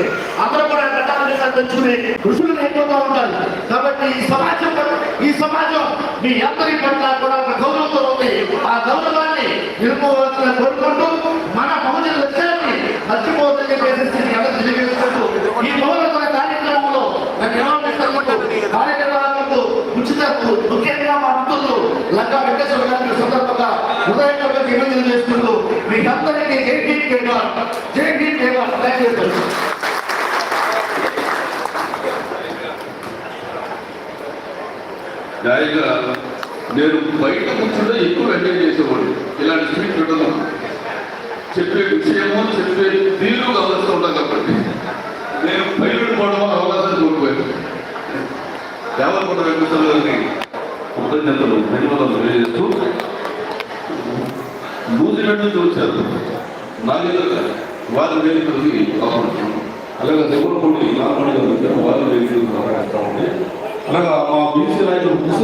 ఉంటుంది. అందరూ కూడా చట్టాలను తెచ్చుకుని ఋషులు ఎక్కువగా ఉంటారు. కాబట్టి ఈ సమాజం ఈ సమాజం మీ అందరి పట్ల కూడా ఒక గౌరవంతో ఉంది. ఆ గౌరవాన్ని నిలుపుకోవాల్సిన కోరుకుంటూ మన బహుజన లక్ష్యాన్ని మర్చిపోవద్దని చెప్పేసి మీ తెలియజేసుకుంటూ ఈ పౌరత్వ కార్యక్రమంలో నాకు నిర్వహిస్తున్నందుకు కార్యక్రమాలకు ఉచిత ముఖ్యంగా మా మిత్రులు లంకా వెంకటేశ్వర గారి సందర్భంగా హృదయపూర్వక నివేదన చేసుకుంటూ మీకు అందరికీ జై భీమ్ కేగా జై భీమ్ కేగా జాయిగా నేను బయట కూర్చుంటే ఎక్కువ ఎంజాయ్ చేసేవాడు ఇలాంటి స్పీచ్ పెట్టడం చెప్పే విషయము చెప్పే తీరు గమనిస్తూ ఉంటాం కాబట్టి. నేను పైలట్ పోవడం అవకాశం కోల్పోయాను. దేవరకొండ వెంకటేశ్వర గారిని కృతజ్ఞతలు ధన్యవాదాలు తెలియజేస్తూ న్యూజిలాండ్ నుంచి వచ్చారు. నాలుగు వారి వేదికలకి కాపాడుతున్నాను అలాగే దేవరకొండ నాగమణి అనగా మా బీసీ రైతులు